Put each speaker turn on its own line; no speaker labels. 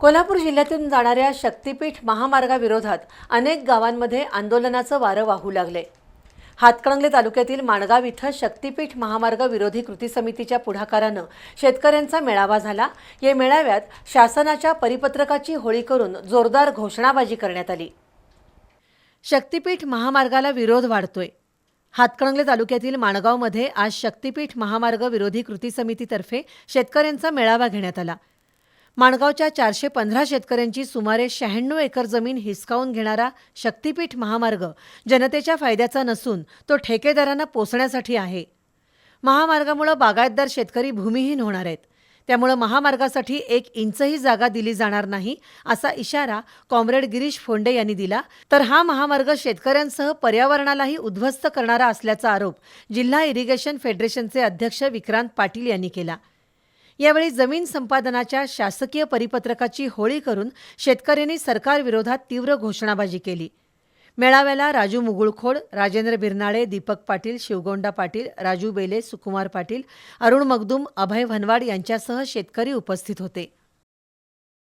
कोल्हापूर जिल्ह्यातून जाणाऱ्या शक्तीपीठ महामार्गाविरोधात अनेक गावांमध्ये आंदोलनाचं वारं वाहू लागले. हातकणंगले तालुक्यातील माणगाव इथं शक्तीपीठ महामार्ग विरोधी कृती समितीच्या पुढाकारानं शेतकऱ्यांचा मेळावा झाला. या मेळाव्यात शासनाच्या परिपत्रकाची होळी करून जोरदार घोषणाबाजी करण्यात आली. शक्तीपीठ महामार्गाला विरोध वाढतोय. हातकणंगले तालुक्यातील माणगावमध्ये आज शक्तीपीठ महामार्ग विरोधी कृती समितीतर्फे शेतकऱ्यांचा मेळावा घेण्यात आला. माणगावच्या चारशे पंधरा शेतकऱ्यांची सुमारे शहाण्णव एकर जमीन हिसकावून घेणारा शक्तीपीठ महामार्ग जनतेच्या फायद्याचा नसून तो ठेकेदारांना पोचण्यासाठी आहे. महामार्गामुळं बागायतदार शेतकरी भूमिहीन होणार आहेत. त्यामुळं महामार्गासाठी एक इंचही जागा दिली जाणार नाही असा इशारा कॉम्रेड गिरीश फोंडे यांनी दिला. तर हा महामार्ग शेतकऱ्यांसह पर्यावरणालाही उद्ध्वस्त करणारा असल्याचा आरोप जिल्हा इरिगेशन फेडरेशनचे अध्यक्ष विक्रांत पाटील यांनी केला. यावेळी जमीन संपादनाच्या शासकीय परिपत्रकाची होळी करून शेतकऱ्यांनी सरकारविरोधात तीव्र घोषणाबाजी केली. मेळाव्याला राजू मुगुळखोड राजेंद्र बिरनाळे दीपक पाटील शिवगोंडा पाटील राजू बेले सुकुमार पाटील अरुण मगदूम अभय भनवाड यांच्यासह शेतकरी उपस्थित होते.